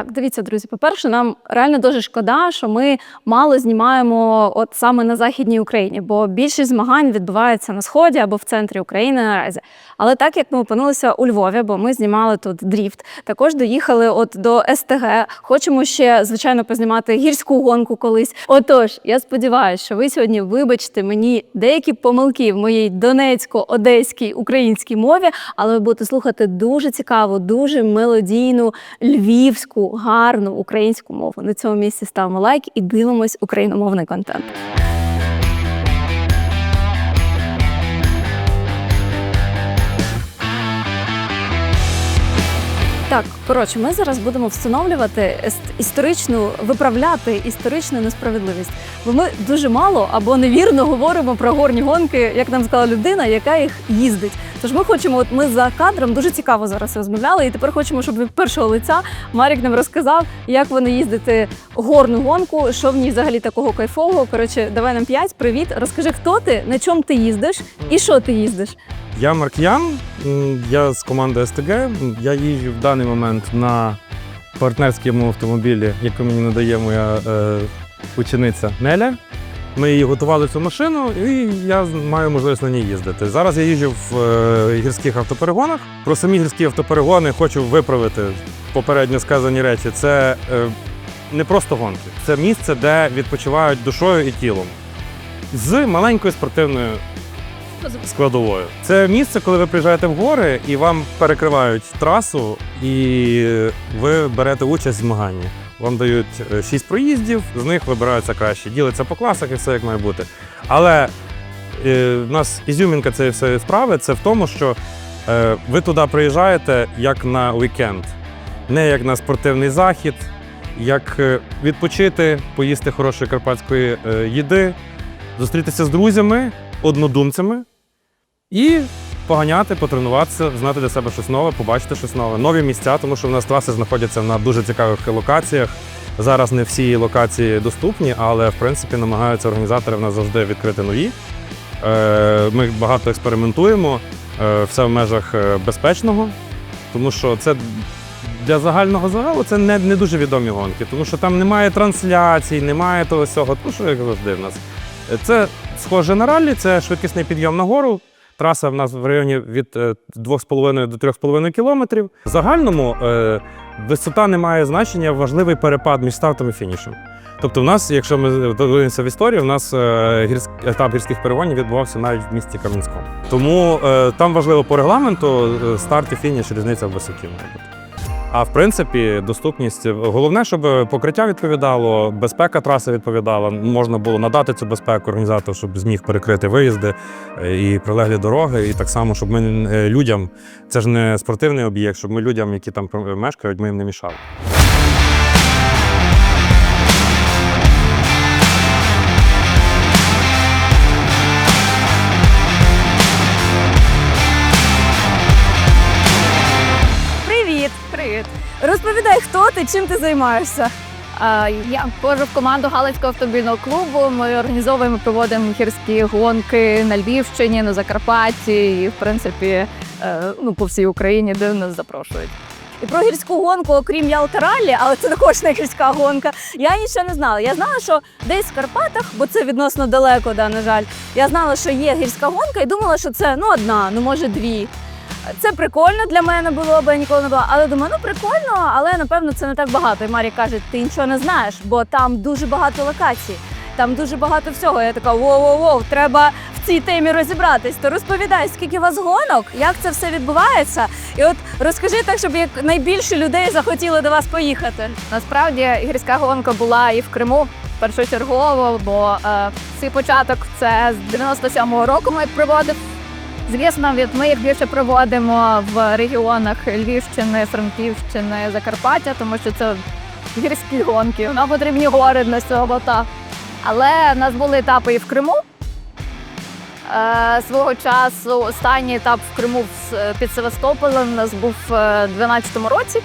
tak Дивіться, друзі. По-перше, нам реально дуже шкода, що ми мало знімаємо от саме на західній Україні, бо більшість змагань відбувається на сході або в центрі України наразі. Але так як ми опинилися у Львові, бо ми знімали тут дріфт, також доїхали от до СТГ. Хочемо ще звичайно познімати гірську гонку колись. Отож, я сподіваюся, що ви сьогодні вибачите мені деякі помилки в моїй донецько-одеській українській мові, але ви будете слухати дуже цікаву, дуже мелодійну львівську, гарну українську мову. На цьому місці ставимо лайк і дивимось україномовний контент. Так, коротше, ми зараз будемо встановлювати історичну, виправляти історичну несправедливість. Бо ми дуже мало або невірно говоримо про горні гонки, як нам сказала людина, яка їх їздить. Тож ми хочемо, от ми за кадром дуже цікаво зараз розмовляли, і тепер хочемо, щоб від першого лиця Марік нам розказав, як вони їздити горну гонку, що в ній взагалі такого кайфового. Коротше, давай нам п'ять. Привіт. Розкажи, хто ти, на чому ти їздиш і що ти їздиш. Я Марк'ян, я з команди СТГ. Я їжджу в даний момент на партнерському автомобілі, який мені надає моя е, учениця Неля. Ми її готували цю машину, і я маю можливість на ній їздити. Зараз я їжджу в е, гірських автоперегонах. Про самі гірські автоперегони хочу виправити попередньо сказані речі. Це е, не просто гонки, це місце, де відпочивають душою і тілом. З маленькою спортивною складовою. Це місце, коли ви приїжджаєте в гори і вам перекривають трасу, і ви берете участь в змаганні. Вам дають е, шість проїздів, з них вибираються кращі. Ділиться по класах і все як має бути. Але е, в нас ізюмінка цієї всієї справи це в тому, що е, ви туди приїжджаєте як на вікенд, не як на спортивний захід, як е, відпочити, поїсти хорошої карпатської е, їди, зустрітися з друзями, однодумцями і поганяти, потренуватися, знати для себе щось нове, побачити щось нове, нові місця, тому що в нас траси знаходяться на дуже цікавих локаціях. Зараз не всі локації доступні, але в принципі намагаються організатори в нас завжди відкрити нові. Е, Ми багато експериментуємо, е, все в межах е, безпечного, тому що це для загального загалу це не, не дуже відомі гонки, тому що там немає трансляцій, немає того всього, тому що як завжди в нас. Це схоже на раллі, це швидкісний підйом на гору. Траса в нас в районі від е, 2,5 до 3,5 кілометрів. В загальному е, висота не має значення, важливий перепад між стартом і фінішем. Тобто, в нас, якщо ми дивимося в історію, у нас е, етап гірських перегонів відбувався навіть в місті Кам'янському. Тому е, там важливо по регламенту е, старт і фініш різниця в висоті. А в принципі, доступність головне, щоб покриття відповідало, безпека траси відповідала. Можна було надати цю безпеку організатору, щоб зміг перекрити виїзди е, і прилеглі дороги. І так само, щоб ми е, людям, це ж не спортивний об'єкт, щоб ми людям, які там мешкають, ми їм не мішали. Розповідай, хто ти, чим ти займаєшся? Я входжу в команду Галицького автомобільного клубу. Ми організовуємо, проводимо гірські гонки на Львівщині, на Закарпатті і, в принципі, е, ну, по всій Україні, де нас запрошують. І про гірську гонку, окрім Ялтараллі, але це також не гірська гонка. Я нічого не знала. Я знала, що десь в Карпатах, бо це відносно далеко, да, на жаль. Я знала, що є гірська гонка і думала, що це ну одна, ну може дві. Це прикольно для мене було, бо я ніколи не була. Але думаю, ну прикольно, але напевно це не так багато. І Марі каже, ти нічого не знаєш, бо там дуже багато локацій, там дуже багато всього. Я така воу-воу-воу, треба в цій темі розібратись. То розповідай, скільки у вас гонок, як це все відбувається. І от розкажи так, щоб як найбільше людей захотіли до вас поїхати. Насправді гірська гонка була і в Криму першочергово, бо е, свій початок це з 97-го року ми проводив. Звісно, від ми їх більше проводимо в регіонах Львівщини, Франківщини, Закарпаття, тому що це гірські гонки. Нам потрібні гори для цього. Та. Але в нас були етапи і в Криму. Е, свого часу останній етап в Криму під Севастополем у нас був е, в 2012 році.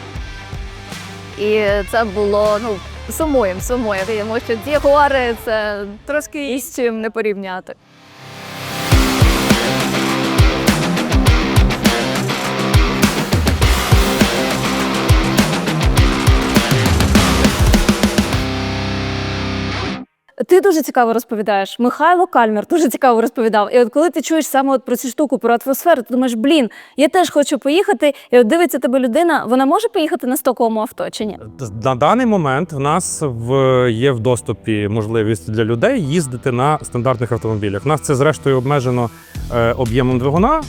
І це було ну, сумуємо, сумуємо, тому що ті гори це трошки і з чим не порівняти. Ти дуже цікаво розповідаєш. Михайло Кальмер дуже цікаво розповідав. І от коли ти чуєш саме от про цю штуку, про атмосферу, ти думаєш, блін, я теж хочу поїхати. І от дивиться тебе людина, вона може поїхати на стоковому авто чи ні? На даний момент в нас в, є в доступі можливість для людей їздити на стандартних автомобілях. У нас це зрештою обмежено е, об'ємом двигуна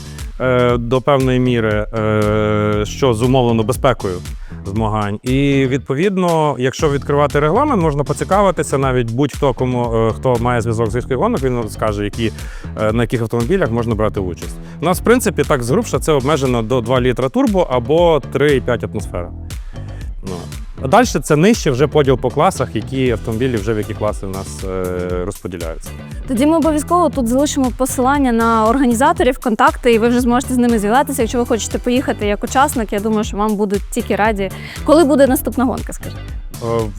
до певної міри, е, що зумовлено безпекою змагань. І відповідно, якщо відкривати регламент, можна поцікавитися навіть будь-хто, кому е, хто має зв'язок з гірською гонок, він скаже, які, е, на яких автомобілях можна брати участь. У нас, в принципі, так згрубша це обмежено до 2 літра турбо або 3,5 атмосфера. А далі це нижче вже поділ по класах, які автомобілі вже в які класи в нас е, розподіляються. Тоді ми обов'язково тут залишимо посилання на організаторів, контакти, і ви вже зможете з ними зв'язатися. Якщо ви хочете поїхати як учасник, я думаю, що вам будуть тільки раді. Коли буде наступна гонка, скажіть?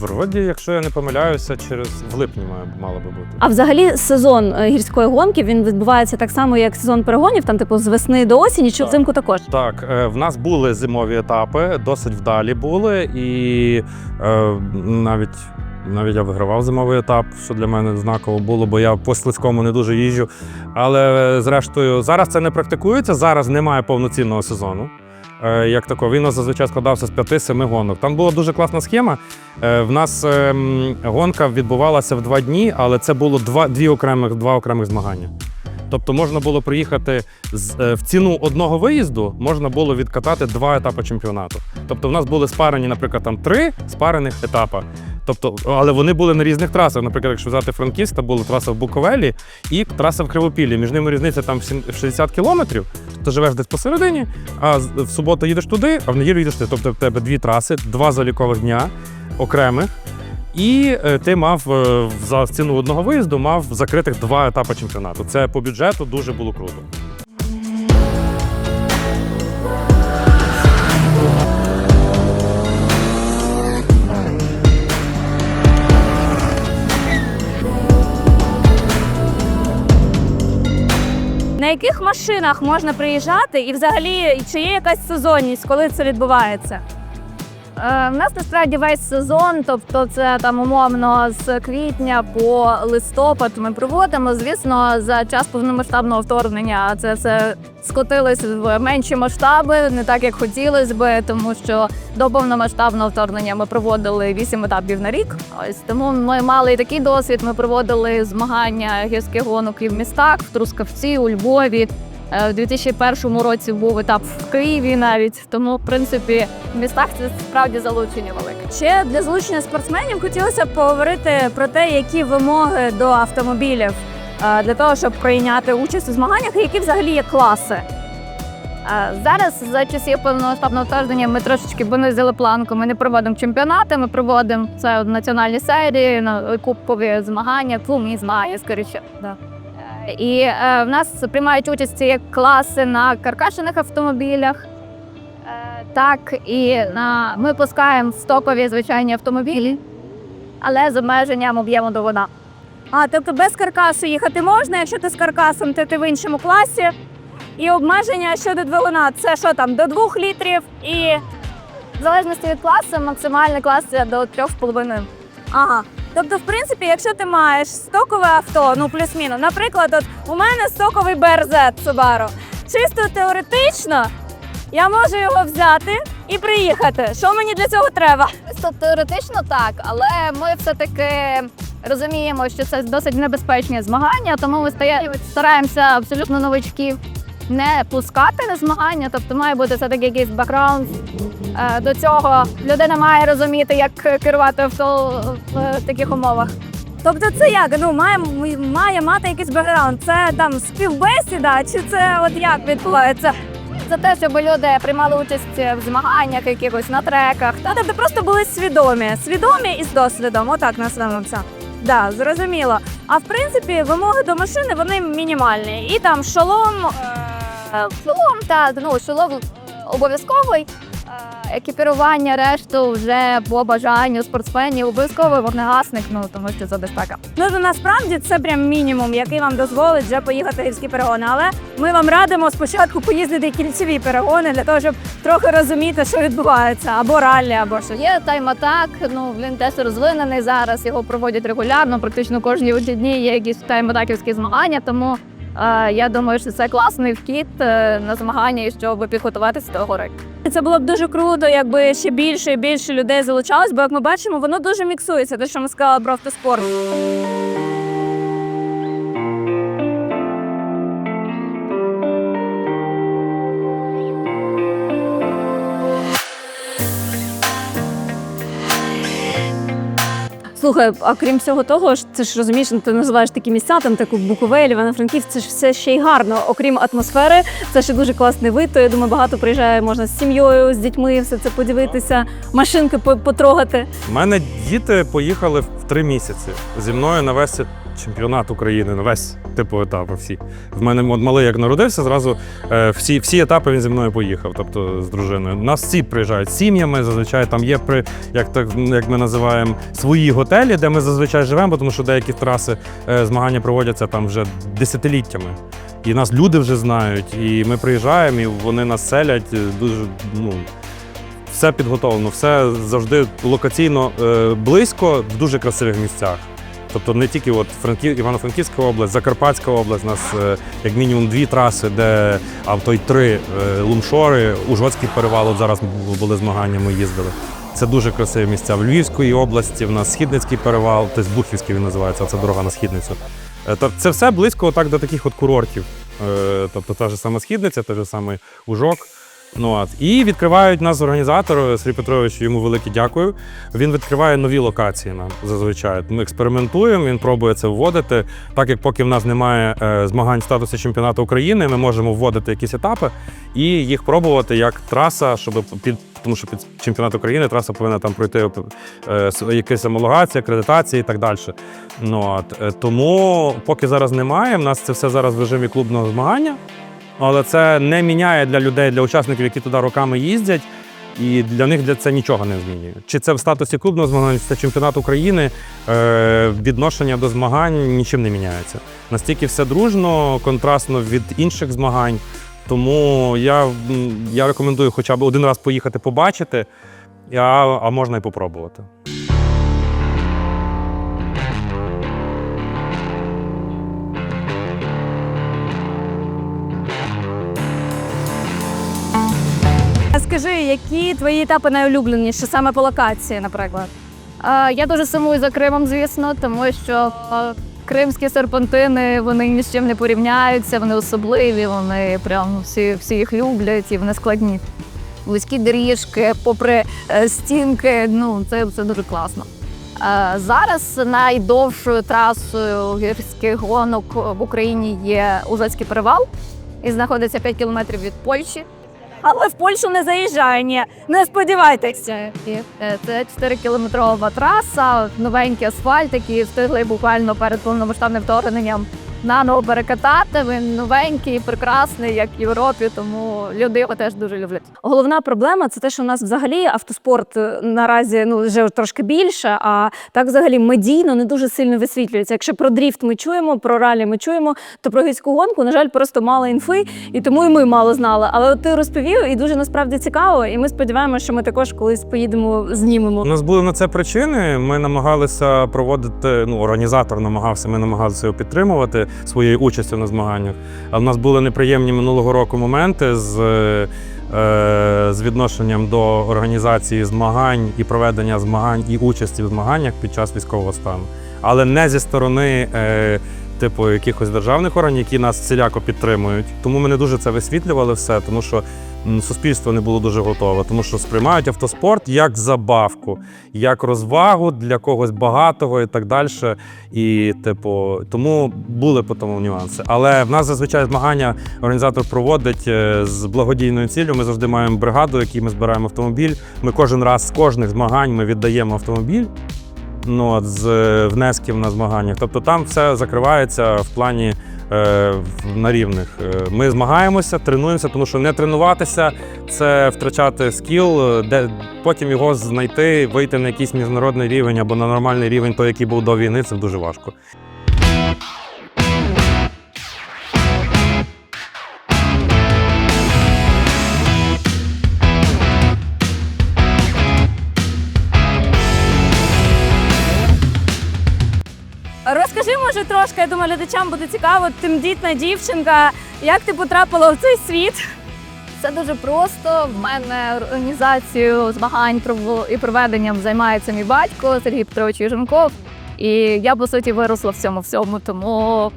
Вроді, якщо я не помиляюся, через в липні має мало би бути. А взагалі сезон е, гірської гонки він відбувається так само, як сезон перегонів, там типу з весни до осені, чи Так. взимку також. Так, е, в нас були зимові етапи, досить вдалі були, і е, навіть. Навіть я вигравав зимовий етап, що для мене знаково було, бо я по слизькому не дуже їжджу. Але е, зрештою, зараз це не практикується. Зараз немає повноцінного сезону. Е, Як такого. Він у нас зазвичай складався з 5-7 гонок. Там була дуже класна схема. Е, В нас ем, гонка відбувалася в два дні, але це було два, дві окремих, два окремих змагання. Тобто можна було приїхати з, е, в ціну одного виїзду, можна було відкатати два етапи чемпіонату. Тобто в нас були спарені, наприклад, там три спарених етапи. Тобто, але вони були на різних трасах. Наприклад, якщо взяти Франківськ, там була траса в Буковелі і траса в Кривопіллі. Між ними різниця там в сім- в 60 кілометрів. Ти живеш десь посередині, а в суботу їдеш туди, а в неділю їдеш туди. Тобто в тебе дві траси, два залікових дня окремих. І е, ти мав е, за ціну одного виїзду мав закритих два етапи чемпіонату. Це по бюджету дуже було круто. Яких машинах можна приїжджати, і взагалі чи є якась сезонність, коли це відбувається? Е, в нас насправді весь сезон, тобто це там умовно з квітня по листопад ми проводимо. Звісно, за час повномасштабного вторгнення це все скотилось в менші масштаби, не так як хотілося би, тому що до повномасштабного вторгнення ми проводили вісім етапів на рік. Ось тому ми мали і такий досвід. Ми проводили змагання гірських гонок і в містах, в Трускавці, у Львові. Е, У 2001 році був етап в Києві навіть. Тому, в принципі, в містах це справді залучення велике. Ще для залучення спортсменів хотілося б поговорити про те, які вимоги до автомобілів е, для того, щоб прийняти участь у змаганнях, і які взагалі є класи. Е, Зараз за часів повномасштабного вторгнення ми трошечки понизили планку. Ми не проводимо чемпіонати, ми проводимо це національні серії, на- кубкові змагання, клубні змагання, скоріше. Да. І е, в нас приймають участь як класи на каркашених автомобілях. е, Так, і на ми пускаємо стокові звичайні автомобілі, але з обмеженням об'єму двигуна. А, тобто без каркасу їхати можна, якщо ти з каркасом, то ти в іншому класі. І обмеження щодо двигуна це що там, до двох літрів і. В залежності від класу, максимальний клас це до 3,5. Ага. Тобто, в принципі, якщо ти маєш стокове авто, ну плюс-мінус, наприклад, от у мене стоковий BRZ Subaru, чисто теоретично я можу його взяти і приїхати. Що мені для цього треба? Тобто теоретично так, але ми все-таки розуміємо, що це досить небезпечні змагання, тому ми стараємося абсолютно новичків не пускати на змагання, тобто має бути все-таки якийсь бекграунд. Е, До цього людина має розуміти, як керувати авто в таких умовах. Тобто, це як? Ну, має, має мати якийсь бекграунд. Це там співбесіда, чи це от як відбувається? За те, щоб люди приймали участь в змаганнях, якихось на треках. Ну, тобто просто були свідомі, свідомі і з досвідом. Отак назвемо це. Да, зрозуміло. А в принципі, вимоги до машини вони мінімальні. І там шолом. Е, Шолом та ну шолом обов'язковий. Е, екіпірування, решту вже по бажанню спортсменів. Обов'язково вогнегасник, ну тому що це безпека. Ну то насправді це прям мінімум, який вам дозволить вже поїхати гірські перегони. Але ми вам радимо спочатку поїздити кільцеві перегони для того, щоб трохи розуміти, що відбувається, або раллі, або що. Є тайм-атак, ну він теж розвинений зараз. Його проводять регулярно. Практично кожні вихідні є якісь тайм-атаківські змагання. Тому е, я думаю, що це класний вхід е, на змагання, щоб підготуватися до гори. Це було б дуже круто, якби ще більше і більше людей залучалось, бо як ми бачимо, воно дуже міксується. Те, що ми сказали про автоспорт. Слухай, а крім всього того, ж це ж розумієш, ну, ти називаєш такі місця, там таку Буковель, Івано-Франківськ, це ж все ще й гарно. Окрім атмосфери, це ще дуже класний вид. То я думаю, багато приїжджає можна з сім'єю, з дітьми, все це подивитися, машинки потрогати. У мене діти поїхали в три місяці зі мною на весь чемпіонат України, на весь типу етапи. Всі в мене от малий як народився, зразу е, всі, всі етапи він зі мною поїхав, тобто з дружиною. Нас всі приїжджають з сім'ями. Зазвичай там є при як так як ми називаємо свої готелі, де ми зазвичай живемо, тому що деякі траси е, змагання проводяться там вже десятиліттями. І нас люди вже знають, і ми приїжджаємо, і вони нас селять е, дуже ну, все підготовлено, все завжди локаційно е, близько в дуже красивих місцях. Тобто не тільки от Франків, Івано-Франківська область, Закарпатська область, у нас е, як мінімум дві траси, де а то й три е, лумшори, Ужгородський перевал, от зараз були змагання, ми їздили. Це дуже красиві місця. В Львівській області в нас Східницький перевал, тобто Бухівський він називається, це дорога на східницю. Тобто це все близько отак до таких от курортів. Тобто та ж сама східниця, той же самий Ужок. Ну, от. І відкривають нас організатор Сергій Петрович, йому велике дякую. Він відкриває нові локації нам зазвичай. Ми експериментуємо, він пробує це вводити. Так як поки в нас немає е, змагань статусу чемпіонату України, ми можемо вводити якісь етапи і їх пробувати як траса, щоб під. Тому що під чемпіонат України траса повинна там пройти е, якась homологація, акредитація і так далі. Ну, от. е, Тому поки зараз немає, в нас це все зараз в режимі клубного змагання. Але це не міняє для людей, для учасників, які туди роками їздять. І для них це нічого не змінює. Чи це в статусі клубного змагання, чи це чемпіонат України, е, відношення до змагань нічим не міняється. Настільки все дружно, контрастно від інших змагань. Тому я, я рекомендую хоча б один раз поїхати побачити, а, а можна і попробувати. Які твої етапи найулюбленіші саме по локації, наприклад? Я дуже сумую за Кримом, звісно, тому що кримські серпантини вони ні з чим не порівняються, вони особливі, вони прям всі, всі їх люблять і вони складні. Вузькі доріжки, попри е, стінки, ну це, це дуже класно. Зараз найдовшою трасою гірських гонок в Україні є Ужацький перевал і знаходиться 5 кілометрів від Польщі. Але в Польщу не заїжджає, ні. Не сподівайтеся. Це, е, 4-кілометрова траса, новенький асфальт, який встигли буквально перед повномасштабним вторгненням наново перекатати. Він новенький, прекрасний, як в Європі, тому люди його теж дуже люблять. Головна проблема це те, що у нас взагалі автоспорт е, наразі ну вже трошки більше, а так взагалі медійно не дуже сильно висвітлюється. Якщо про дріфт ми чуємо, про ралі ми чуємо, то про гірську гонку, на жаль, просто мало інфи, і тому і ми мало знали. Але от ти розповів, і дуже насправді цікаво. І ми сподіваємося, що ми також колись поїдемо, знімемо. У нас були на це причини. Ми намагалися проводити, ну, організатор намагався, ми намагалися його підтримувати своєю участю на змаганнях. А в нас були неприємні минулого року моменти з, е, з відношенням до організації змагань і проведення змагань і участі в змаганнях під час військового стану. Але не зі сторони. Типу якихось державних органів, які нас всіляко підтримують. Тому ми не дуже це висвітлювали все, тому що суспільство не було дуже готове, тому що сприймають автоспорт як забавку, як розвагу для когось багатого і так далі. І, типу, тому були по тому нюанси. Але в нас зазвичай змагання організатор проводить е, з благодійною ціллю. Ми завжди маємо бригаду, якій ми збираємо автомобіль. Ми кожен раз з кожних змагань ми віддаємо автомобіль. Ну, от, з е, внесків на змаганнях. Тобто там все закривається в плані е, на рівних. Е, Ми змагаємося, тренуємося, тому що не тренуватися це втрачати скіл, е, де потім його знайти, вийти на якийсь міжнародний рівень або на нормальний рівень, той, який був до війни, це дуже важко. Думаю, глядачам буде цікаво, тимдітна дівчинка, як ти потрапила в цей світ? Це дуже просто. В мене організацію змагань і проведенням займається мій батько Сергій Петрович Юженков. І я, по суті, виросла в цьому всьому. Тому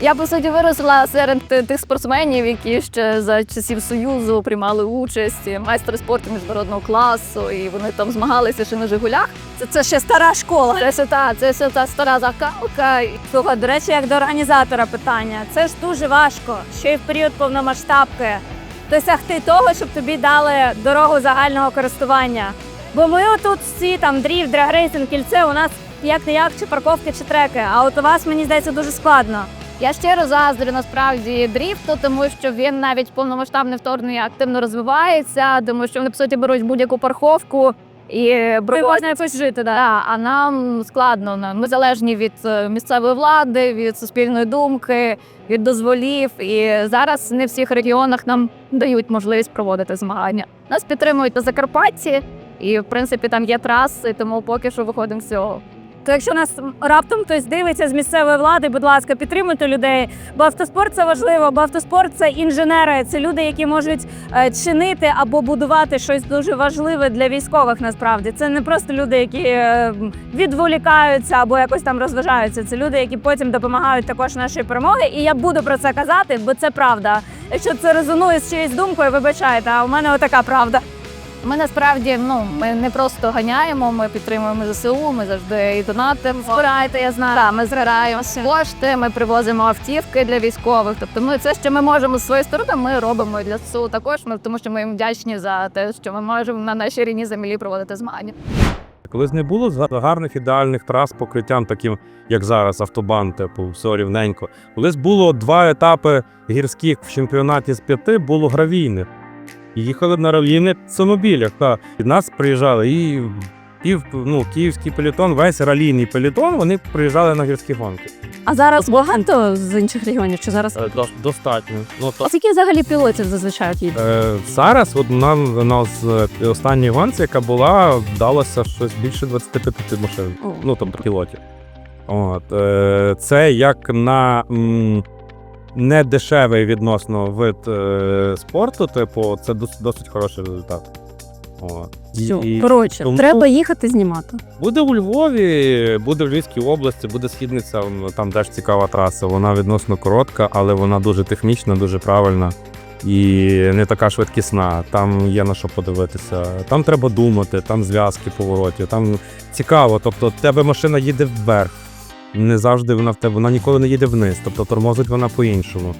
я, по суті, виросла серед тих спортсменів, які ще за часів Союзу приймали участь, майстри спорту міжнародного класу, і вони там змагалися ще на Жигулях. Це, це ще стара школа. Це все та, це все та стара закалка. Слухай, до речі, як до організатора питання, це ж дуже важко, ще й в період повномасштабки досягти того, щоб тобі дали дорогу загального користування. Бо ми отут всі там дріфт, драгрейсинг, кільце, у нас як не як чи парковки, чи треки. А от у вас мені здається дуже складно. Я щиро заздрю насправді дріфту, тому що він навіть повномасштабне вторгнення активно розвивається, тому що вони по суті беруть будь-яку парковку і можна якось жити, да. Да, а нам складно. Ми залежні від е, місцевої влади, від суспільної думки, від дозволів. І зараз не в всіх регіонах нам дають можливість проводити змагання. Нас підтримують на Закарпатті, і в принципі там є траси, тому поки що виходимо з цього. То якщо нас раптом хтось дивиться з місцевої влади, будь ласка, підтримуйте людей. Бо автоспорт це важливо, бо автоспорт це інженери, це люди, які можуть е, чинити або будувати щось дуже важливе для військових. Насправді це не просто люди, які е, відволікаються або якось там розважаються. Це люди, які потім допомагають також нашій перемоги. І я буду про це казати, бо це правда. Якщо це резонує з чиєюсь думкою, вибачайте, а у мене отака правда. Ми насправді ну ми не просто ганяємо, ми підтримуємо ЗСУ, ми завжди і донатимо. Збирайте, я знаю. Да, ми збираємо кошти, ми привозимо автівки для військових. Тобто, ми це, що ми можемо з своєї сторони, ми робимо для ЗСУ також. Ми тому, що ми їм вдячні за те, що ми можемо на нашій рідній землі проводити змагання. Колись не було гарних ідеальних трас покриттям, таким як зараз, автобан, типу, все рівненько. Колись було два етапи гірських в чемпіонаті з п'яти, було гравійних. Їхали на гравійних автомобілях. Та. Від нас приїжджали і пів, ну, київський пелетон, весь ралійний пелетон, вони приїжджали на гірські гонки. А зараз багато з інших регіонів? Чи зараз Е, до- Достатньо. Ну, то, а скільки взагалі пілотів зазвичай їде? Е, зараз от нам у нас е, останній гонці, яка була, вдалося щось більше 25 машин. О. Ну там пілотів. От, е, це як на м, не дешевий відносно вид е, спорту, типу, це дос- досить хороший результат. І- Все, і коротше, тому- треба їхати знімати. Буде у Львові, буде в Львівській області, буде східниця, м, там теж цікава траса. Вона відносно коротка, але вона дуже технічна, дуже правильна і не така швидкісна. Там є на що подивитися. Там треба думати, там зв'язки поворотів, там цікаво. Тобто, в тебе машина їде вверх. Не завжди вона в тебе, вона ніколи не їде вниз, тобто тормозить вона по-іншому.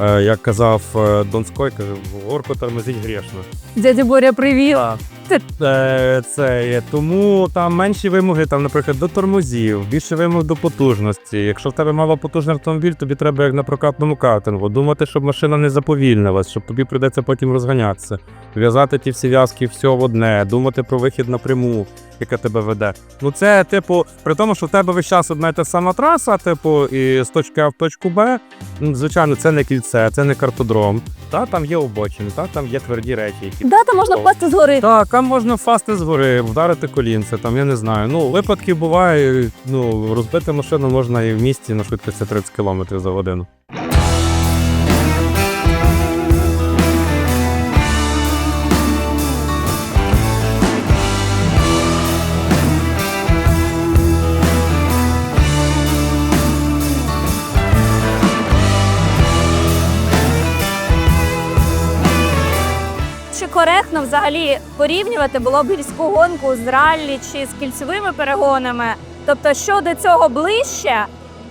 Е, як казав е, Донской, каже, горку тормозить грішно. Дядя Боря, привіт. Е, це є. Тому там менші вимоги, там, наприклад, до тормозів, більше вимог до потужності. Якщо в тебе малопотужний автомобіль, тобі треба як на прокатному картингу. Думати, щоб машина не заповільнилась, щоб тобі прийдеться потім розганятися. В'язати ті всі в'язки все в одне, думати про вихід напряму, яка тебе веде. Ну це, типу, при тому, що в тебе весь час одна й та сама траса, типу, і з точки А в точку Б, звичайно, це не кільце, це не картодром. Та там є обочини, та там є тверді речі, які Да, там можна впасти згори. так, там можна впасти згори, вдарити колінце, там я не знаю. Ну, випадки бувають. Ну, розбити машину можна і в місті на швидкості 30 км за годину. Взагалі порівнювати було б гірську гонку з раллі чи з кільцевими перегонами? Тобто, що до цього ближче,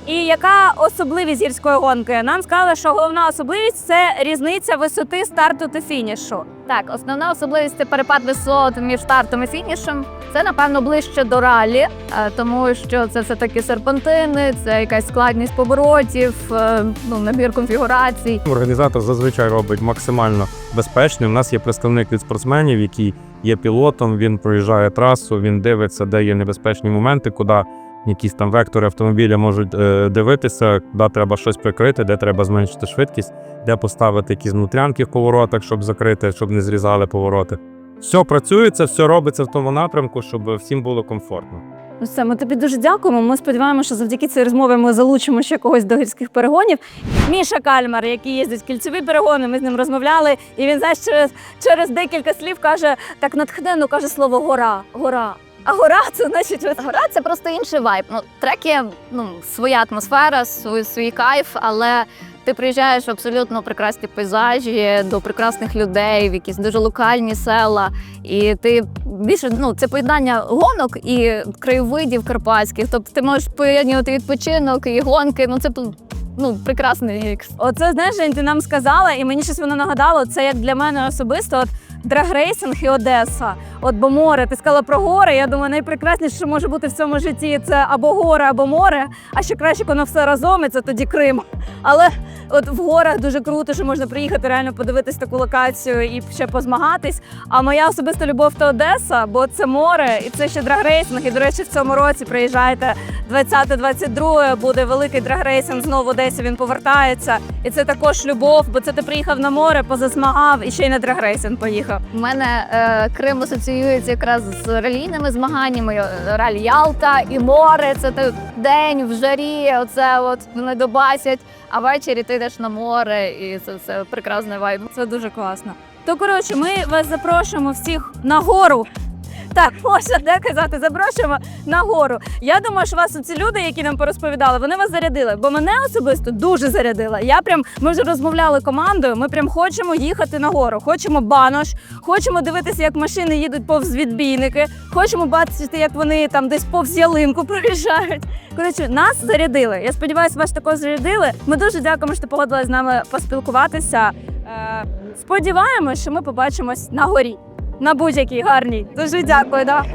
І яка особливість гірської гонки? Нам сказали, що головна особливість це різниця висоти старту та фінішу. Так, основна особливість це перепад висот між стартом і фінішем. Це напевно ближче до ралі, е, тому що це все таки серпантини, це якась складність поворотів, е, ну набір конфігурацій. Організатор зазвичай робить максимально безпечним. У нас є представник від спортсменів, який є пілотом. Він проїжджає трасу, він дивиться, де є небезпечні моменти, куди якісь там вектори автомобіля можуть е, дивитися, куди треба щось прикрити, де треба зменшити швидкість, де поставити якісь внутрянки в поворотах, щоб закрити, щоб не зрізали повороти. Все працюється, все робиться в тому напрямку, щоб всім було комфортно. Ну все, ми тобі дуже дякуємо. Ми сподіваємося, що завдяки цій розмові ми залучимо ще когось до гірських перегонів. Міша Кальмар, який їздить кільцеві перегони, ми з ним розмовляли, і він знаєш, через, через декілька слів каже так натхненно каже слово гора, гора. А гора це значить ось Гора це просто інший вайб. Ну, треки, ну, своя атмосфера, свій, свій кайф, але ти приїжджаєш в абсолютно прекрасні пейзажі, до прекрасних людей, в якісь дуже локальні села. І ти більше ну, це поєднання гонок і краєвидів карпатських. Тобто ти можеш поєднувати відпочинок і гонки. Ну це ну, прекрасний мікс. Оце знаєш, Жень, ти нам сказала, і мені щось воно нагадало. Це як для мене особисто. От драгрейсинг і Одеса. От бо море. Ти сказала про гори. Я думаю, найпрекрасніше, що може бути в цьому житті, це або гори, або море. А ще краще, коли все разом, і це тоді Крим. Але от в горах дуже круто, що можна приїхати реально подивитись таку локацію і ще позмагатись. А моя особиста любов то Одеса, бо це море, і це ще драгрейсинг. І до речі, в цьому році приїжджайте 20-22 буде великий драгрейсинг знову в Одесі. Він повертається. І це також любов, бо це ти приїхав на море, позасмагав і ще й на драгрейсинг поїхав. У мене е, Крим асоціюється якраз з ралійними змаганнями. е, Раль Ялта і море. Це той день в жарі. Оце от вони добасять. А ввечері ти йдеш на море, і це все прекрасний вайб. Це дуже класно. То коротше, ми вас запрошуємо всіх на гору. Так, можна де казати, запрошуємо на гору. Я думаю, що вас ці люди, які нам порозповідали, вони вас зарядили. Бо мене особисто дуже зарядила. Я прям ми вже розмовляли командою. Ми прям хочемо їхати на гору. Хочемо банош, хочемо дивитися, як машини їдуть повз відбійники. Хочемо бачити, як вони там десь повз ялинку проїжджають. Коротше, нас зарядили. Я сподіваюся, вас також зарядили. Ми дуже дякуємо, що ти з нами поспілкуватися. Е, сподіваємось, що ми побачимось на горі. На будь-якій гарній. Дуже дякую. Да.